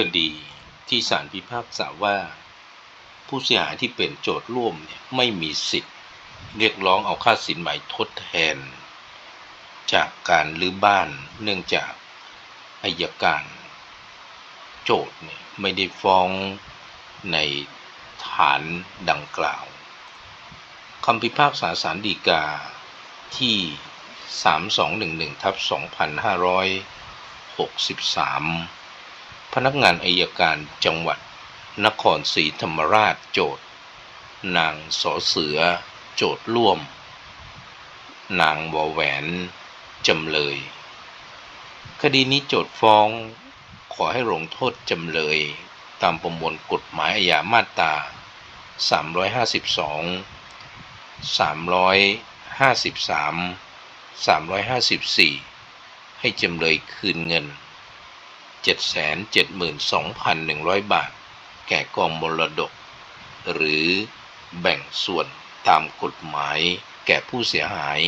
คดีที่ศาลพิพากษาว่า ผู้เสียหายที่เป็นโจทย์ร่วมเนี่ยไม่มีสิทธิ์ เรียกร้องเอาค่าสินไหมทดแทน จากการลื้อบ้านเนื่องจากอายการ โจทย์เนี่ยไม่ได้ฟ้องในฐานดังกล่าวคำพิพากษาสารดีกาที่ 3211ทับ2563 พนักงานอายการจังหวัด นครศรีธรรมราชโจทย์ นางสอเสือ โจทย์ร่วม นางวอแหวน จำเลย คดีนี้โจทย์ฟ้อง ขอให้ลงโทษจำเลย ตามประมวลกฎหมายอาญามาตรา 352 353 354 ให้จำเลยคืนเงิน 772,100 บาท แก่กองมรดก หรือแบ่งส่วนตามกฎหมายแก่ผู้เสียหาย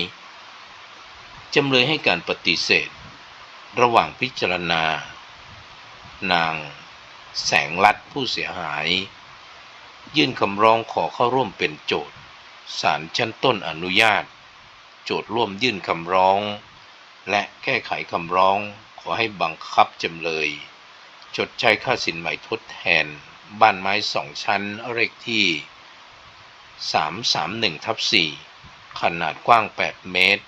จำเลยให้การปฏิเสธ ระหว่างพิจารณา นางแสงลัดผู้เสียหาย ยื่นคำร้องขอเข้าร่วมเป็นโจทย์ศาลชั้นต้นอนุญาต โจทย์ร่วมยื่นคำร้อง และแก้ไขคำร้อง ขอให้บังคับจำเลย ชดใช้ค่าสินใหม่ทดแทน บ้านไม้สองชั้นเลขที่ 331ทับ4ขนาดกว้าง 8 เมตร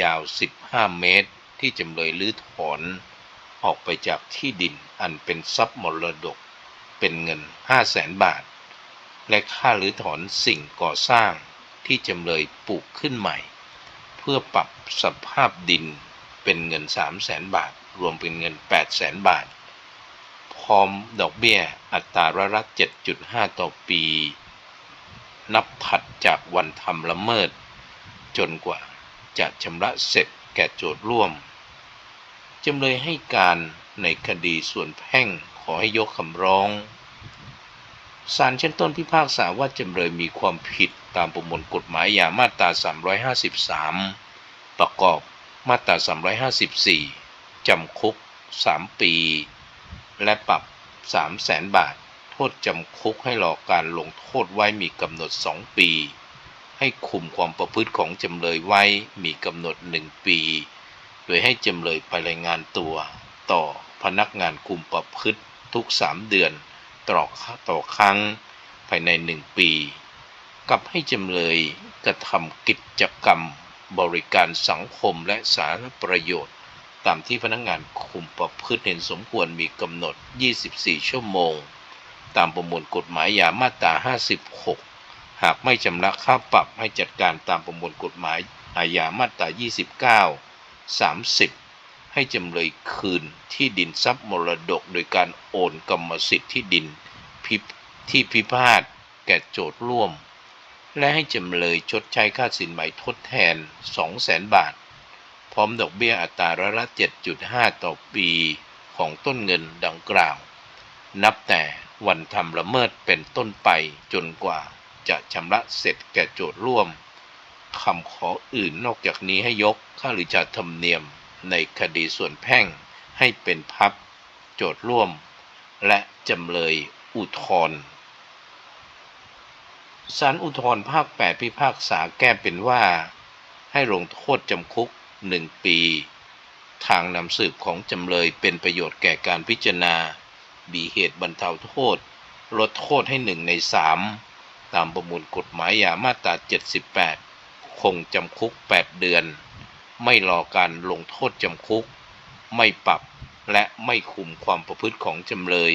ยาว 15 เมตร ที่จำเลยลื้อถอนออกไปจากที่ดินอันเป็นทรัพย์มรดกเป็นเงิน 500,000บาท และค่าลื้อถอนสิ่งก่อสร้างที่จำเลยปลูกขึ้นใหม่ เพื่อปรับสภาพดินเป็นเงิน 3 0 0แสนบาท รวมเป็นเงิน 8 0 0แสนบาท พร้อมดอกเบี้ยอัตราระรัด7.5 ต่อปี นับถัดจากวันทำละเมิด จนกว่าจะชำระเสร็จแก่โจทย์ร่วม จำเลยให้การในคดีส่วนแพ่งขอให้ยกคำร้องศาลชั้นต้นพิพากษาว่าจำเลยมีความผิดตามประมวลกฎหมายอย่างมาตรา 353 ประกอบมาตรา 354 จำคุก 3 ปี และปรับ 3 0 0แสนบาท โทษจำคุกให้รอการลงโทษไว้มีกำหนด 2 ปี ให้คุมความประพฤติของจำเลยไว้มีกำหนด 1 ปี โดยให้จำเลยไปรายงานตัว ต่อพนักงานคุมประพฤติทุก 3 เดือนต่อต่อครั้งภายใน 1 ปี กับให้จำเลยกระทำกิจกรรมบริการสังคมและสาธารณประโยชน์ ตามที่พนักงานคุมประพฤติเห็นสมควรมีกำหนด 24 ชั่วโมง ตามประมวลกฎหมายยามาตรา 56 หากไม่ชำระค่าปรับให้จัดการตามประมวลกฎหมายอาญามาตรา 29 30 ให้จำเลยคืนที่ดินทรัพย์มรดกโดยการโอนกรรมสิทธิ์ที่ดินที่พิพาทแก่โจทย์ร่วม และให้จำเลยชดใช้ค่าสินไหมทดแทน 200,000 บาท พร้อมดอกเบี้ยอัตราระละ 7.5 ต่อปีของต้นเงินดังกล่าว นับแต่วันทำละเมิดเป็นต้นไปจนกว่าจะชำระเสร็จแก่โจทย์ร่วมคำขออื่นนอกจากนี้ให้ยกค่าหรือจาธรรมเนียมในคดีส่วนแพ่งให้เป็นพับโจทย์ร่วม และจำเลยอุทธรณ์ศาลอุทธรภาค 8 พิพากษาแก้เป็นว่า ให้ลงโทษจำคุก 1ปี ทางนำสืบของจำเลยเป็นประโยชน์แก่การพิจารณาบีเหตุบรรเทาโทษ ลดโทษให้หนึ่งใน3ตามประมวลกฎหมายยามาตรา 78 คงจำคุก 8 เดือน ไม่รอการลงโทษจำคุก ไม่ปรับและไม่คุมความประพฤติของจำเลย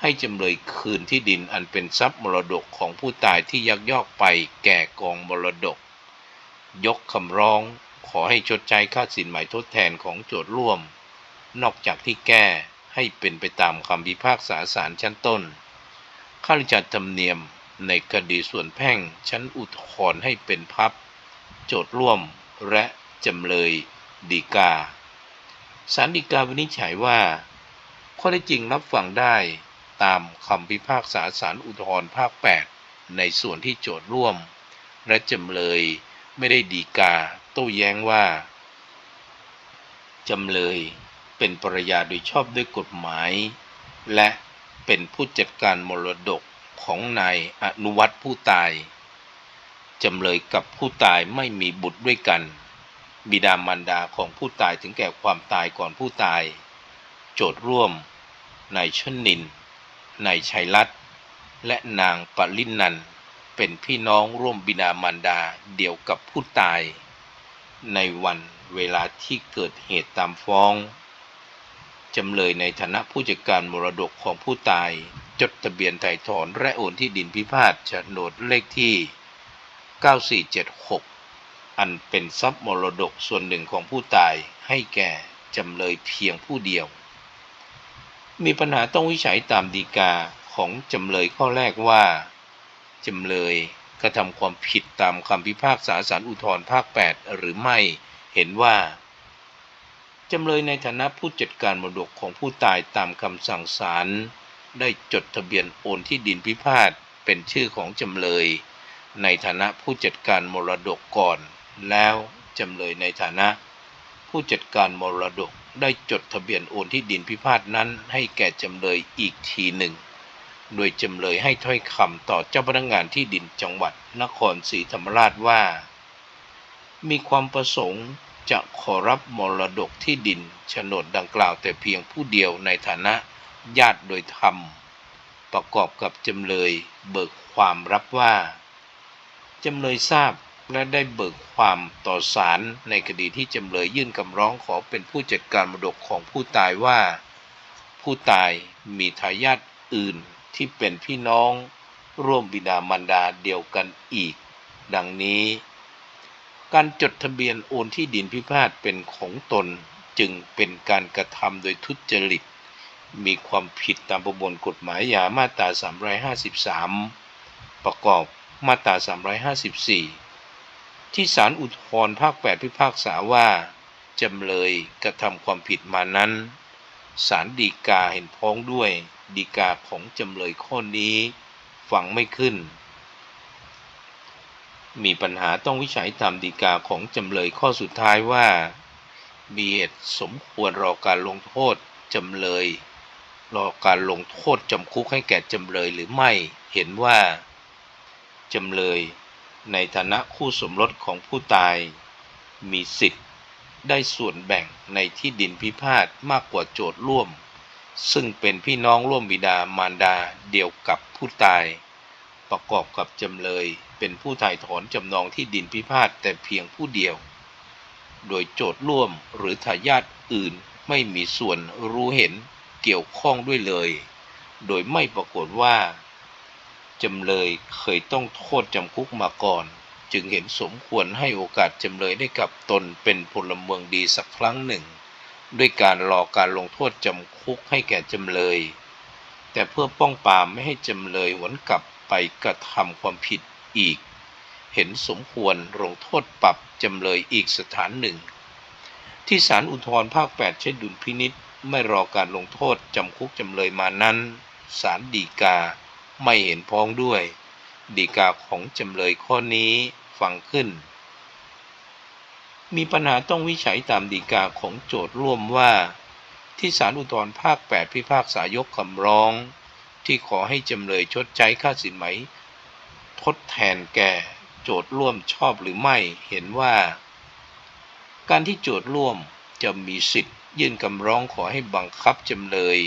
ให้จำเลยคืนที่ดินอันเป็นทรัพย์มรดกของผู้ตายที่ยักยอกไปแก่กองมรดก ยกคำร้อง ขอให้ชดใช้ค่าสินไหม่ทดแทนของโจทย์ร่วม นอกจากที่แก้ให้เป็นไปตามคำพิพากษาศาลชั้นต้นข้าราชการธรรมเนียมในคดีส่วนแพ่งชั้นอุทธรณ์ให้เป็นพับ โจทย์ร่วมและจำเลยดีกาศาลฎีกาวินิจฉัยว่า ข้อได้จริงรับฟังได้ตามคำพิพากษาศาลอุทธรณ์ภาค 8 ในส่วนที่โจทย์ร่วม และจำเลยไม่ได้ดีกา โต้แย้งว่า จำเลยเป็นภรรยาโดยชอบด้วยกฎหมาย และเป็นผู้จัดการมรดกของนายอนุวัตผู้ตาย จำเลยกับผู้ตายไม่มีบุตรด้วยกัน บิดามารดาของผู้ตายถึงแก่ความตายก่อนผู้ตาย โจทร่วมนายชนินนายชัยรัตน์และนางปรินันเป็นพี่น้องร่วมบิดามารดาเดียวกับผู้ตาย ในวันเวลาที่เกิดเหตุตามฟ้อง จำเลยในฐานะผู้จัดการมรดกของผู้ตาย จดทะเบียนไถ่ถอนและโอนที่ดินพิพาทโฉนดเลขที่ 9476 อันเป็นทรัพย์มรดกส่วนหนึ่งของผู้ตายให้แก่จำเลยเพียงผู้เดียว มีปัญหาต้องวิจัยตามดีกาของจำเลยข้อแรกว่า จำเลย กระทำความผิดตามคำพิพากษาศาลอุทธรภาค 8 หรือไม่เห็นว่า จำเลยในฐานะผู้จัดการมรดกของผู้ตายตามคำสั่งศาลได้จดทะเบียนโอนที่ดินพิพาทเป็นชื่อของจำเลย ในฐานะผู้จัดการมรดกก่อน แล้วจำเลยในฐานะ ผู้จัดการมรดกได้จดทะเบียนโอนที่ดินพิพาทนั้นให้แก่จำเลยอีกทีหนึ่ง โดยจำเลยให้ถ้อยคำต่อเจ้าพนักงานที่ดินจังหวัดนครศรีธรรมราชว่า มีความประสงค์จะขอรับมรดกที่ดินโฉนดดังกล่าวแต่เพียงผู้เดียวในฐานะญาติโดยธรรม ประกอบกับจำเลยเบิกความรับว่า จำเลยทราบและได้เบิกความต่อศาลในคดีที่จำเลยยื่นคำร้องขอเป็นผู้จัดการมรดกของผู้ตายว่า ผู้ตายมีทายาทอื่น ที่เป็นพี่น้องร่วมบิดามารดาเดียวกันอีก ดังนี้ การจดทะเบียนโอนที่ดินพิพาทเป็นของตนจึงเป็นการกระทำโดยทุจริต มีความผิดตามประมวลกฎหมายยามาตรา 353 ประกอบมาตรา 354 ที่ศาลอุทธรภาค 8 พิพากษาว่า จำเลยกระทำความผิดมานั้น ศาลฎีกาเห็นพ้องด้วยฎีกาของจำเลยข้อนี้ฟังไม่ขึ้น มีปัญหาต้องวิจัยตามฎีกาของจำเลยข้อสุดท้ายว่า มีเหตุสมควรรอการลงโทษจำเลย รอการลงโทษจำคุกให้แก่จำเลยหรือไม่เห็นว่าจำเลยในฐานะคู่สมรสของผู้ตาย มีสิทธิ์ ได้ส่วนแบ่งในที่ดินพิพาทมากกว่าโจทย์ร่วม ซึ่งเป็นพี่น้องร่วมบิดามารดาเดียวกับผู้ตาย ประกอบกับจำเลยเป็นผู้ถ่ายถอนจำนองที่ดินพิพาทแต่เพียงผู้เดียว โดยโจทย์ร่วมหรือทายาทอื่นไม่มีส่วนรู้เห็นเกี่ยวข้องด้วยเลย โดยไม่ปรากฏว่าจำเลยเคยต้องโทษจำคุกมาก่อน จึงเห็นสมควรให้โอกาสจำเลยได้กับตนเป็นพลเมืองดีสักครั้งหนึ่ง ด้วยการรอการลงโทษจำคุกให้แก่จำเลย แต่เพื่อป้องปรามไม่ให้จำเลยหวนกลับไปกระทำความผิดอีก เห็นสมควรลงโทษปรับจำเลยอีกสถานหนึ่ง ที่ศาลอุทธรภาค 8 ใช้ดุลพินิษไม่รอการลงโทษจำคุกจำเลยมานั้นศาลฎีกาไม่เห็นพ้องด้วย ดีกาของจำเลยข้อนี้ฟังขึ้น มีปัญหาต้องวิจัยตามดีกาของโจทย์ร่วมว่า ที่ศาลอุทธรภาค 8 พิพากษายกคำร้อง ที่ขอให้จำเลยชดใช้ค่าสินไหม ทดแทนแก่โจทย์ร่วมชอบหรือไม่เห็นว่า การที่โจทย์ร่วมจะมีสิทธิ์ ยื่นคำร้องขอให้บังคับจำเลย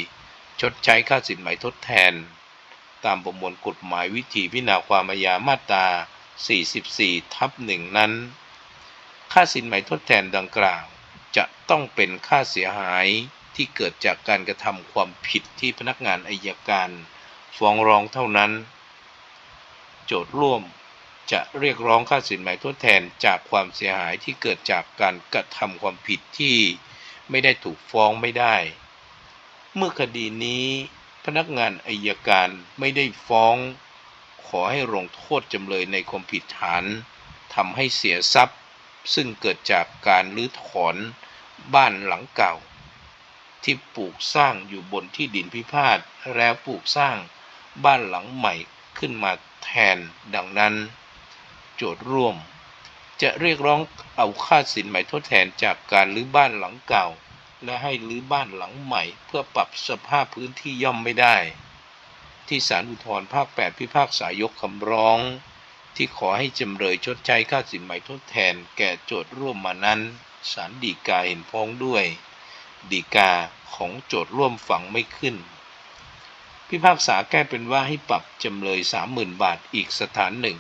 ชดใช้ค่าสินไหมทดแทน ตามประมวลกฎหมายวิธีพิจารณาความอาญามาตรา 44 ทับหนึ่งนั้น ค่าสินไหมทดแทนดังกล่าว จะต้องเป็นค่าเสียหายที่เกิดจากการกระทำความผิดที่พนักงานอายการฟ้องร้องเท่านั้น โจทย์ร่วมจะเรียกร้องค่าสินไหมทดแทนจากความเสียหายที่เกิดจากการกระทำความผิดที่ไม่ได้ถูกฟ้องไม่ได้ เมื่อคดีนี้ พนักงานอายการไม่ได้ฟ้อง ขอให้ลงโทษจำเลยในความผิดฐานทำให้เสียทรัพย์ ซึ่งเกิดจากการรื้อถอนบ้านหลังเก่า ที่ปลูกสร้างอยู่บนที่ดินพิพาทแล้วปลูกสร้างบ้านหลังใหม่ขึ้นมาแทนดังนั้น โจทย์ร่วม จะเรียกร้องเอาค่าสินไหมทดแทนจากการรื้อบ้านหลังเก่า และให้รื้อบ้านหลังใหม่ เพื่อปรับสภาพพื้นที่ย่อมไม่ได้ ที่ศาลอุทธรภาค 8 พิพากษายกคำร้อง ที่ขอให้จำเลยชดใช้ค่าสินไหม่ทดแทนแก่โจทย์ร่วมมานั้นศาลฎีกาเห็นพ้องด้วย ฎีกาของโจทย์ร่วมฝังไม่ขึ้น พิพากษาแก้เป็นว่าให้ปรับจำเลย 30,000 บาทอีกสถานหนึ่ง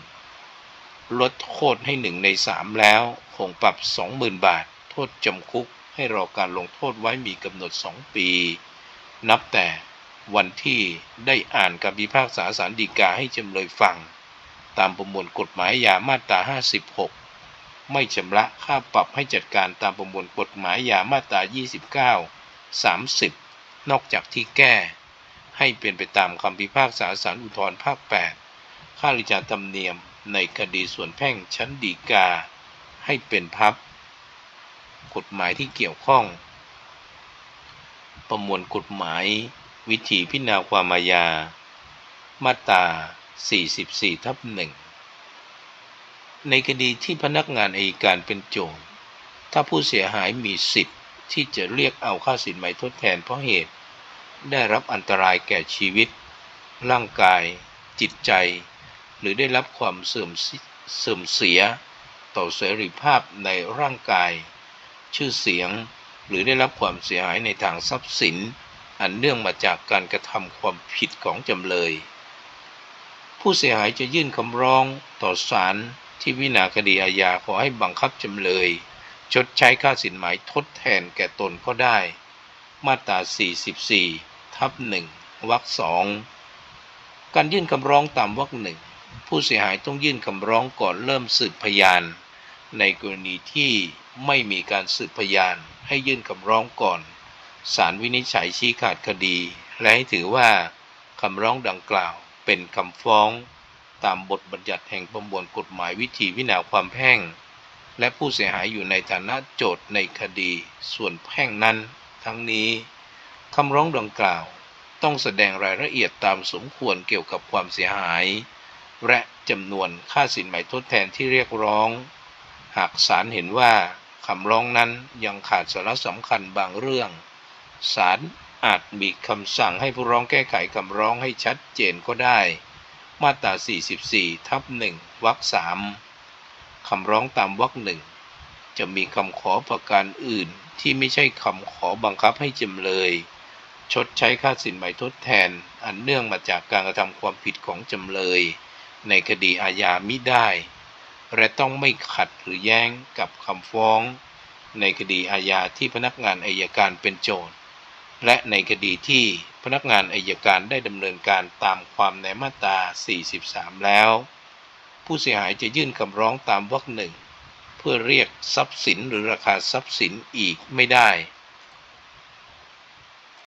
ลดโทษให้หนึ่งในสามแล้วคงปรับ 20,000 บาท โทษจำคุก ให้รอการลงโทษไว้มีกำหนด 2 ปี นับแต่วันที่ได้อ่านคำพิพากษาศาลฎีกาให้จำเลยฟัง ตามประมวลกฎหมายยามาตรา 56 ไม่ชำระค่าปรับให้จัดการตามประมวลกฎหมายยามาตรา 29 30 นอกจากที่แก้ ให้เป็นไปตามคำพิพากษาศาลอุทธรณ์ภาค 8 ค่าริจาธรรมเนียมในคดีส่วนแพ่งชั้นฎีกา ให้เป็นพับ กฎหมายที่เกี่ยวข้อง ประมวลกฎหมายวิธีพิจารณาความอาญา มาตรา 44 ทับหนึ่ง ในคดีที่พนักงานอัยการเป็นโจทย์ถ้าผู้เสียหายมีสิทธิ์ที่จะเรียกเอาค่าสินไหมทดแทนเพราะเหตุ ได้รับอันตรายแก่ชีวิต ร่างกาย จิตใจ หรือได้รับความเสื่อมเสื่อมเสียต่อเสรีภาพในร่างกาย ชื่อเสียง หรือได้รับความเสียหายในทางทรัพย์สิน อันเนื่องมาจากการกระทำความผิดของจำเลย ผู้เสียหายจะยื่นคำร้องต่อศาลที่วินาคดีอาญาขอให้บังคับจำเลย ชดใช้ค่าสินไหมทดแทนแก่ตนก็ได้ มาตรา 44 ทับ1วรรคสองการยื่นคำร้องตามวรรคหนึ่งผู้เสียหายต้องยื่นคำร้องก่อนเริ่มสืบพยาน ในกรณีที่ ไม่มีการสืบพยานให้ยื่นคำร้องก่อน ศาลวินิจฉัยชี้ขาดคดี และให้ถือว่าคำร้องดังกล่าวเป็นคำฟ้อง ตามบทบัญญัติแห่งประมวลกฎหมายวิธีวินาความแพ่ง และผู้เสียหายอยู่ในฐานะโจทย์ในคดีส่วนแพ่งนั้น ทั้งนี้คำร้องดังกล่าวต้องแสดงรายละเอียดตามสมควรเกี่ยวกับความเสียหาย และจำนวนค่าสินไหมทดแทนที่เรียกร้อง หากศาลเห็นว่า คำร้องนั้นยังขาดสาระสำคัญบางเรื่อง ศาลอาจมีคำสั่งให้ผู้ร้องแก้ไขคำร้องให้ชัดเจนก็ได้ มาตรา 44 ทับ 1 วรรค 3 คำร้องตามวรรคหนึ่งจะมีคำขอประการอื่นที่ไม่ใช่คำขอบังคับให้จำเลย ชดใช้ค่าสินไหมทดแทน อันเนื่องมาจากการกระทำความผิดของจำเลย ในคดีอาญามิได้ และต้องไม่ขัดหรือแย้งกับคำฟ้อง ในคดีอาญาที่พนักงานอายการเป็นโจทย์ และในคดีที่พนักงานอายการได้ดำเนินการตามความในมาตรา 43 แล้ว ผู้เสียหายจะยื่นคำร้องตามวรรคหนึ่งเพื่อเรียกทรัพย์สินหรือราคาทรัพย์สินอีกไม่ได้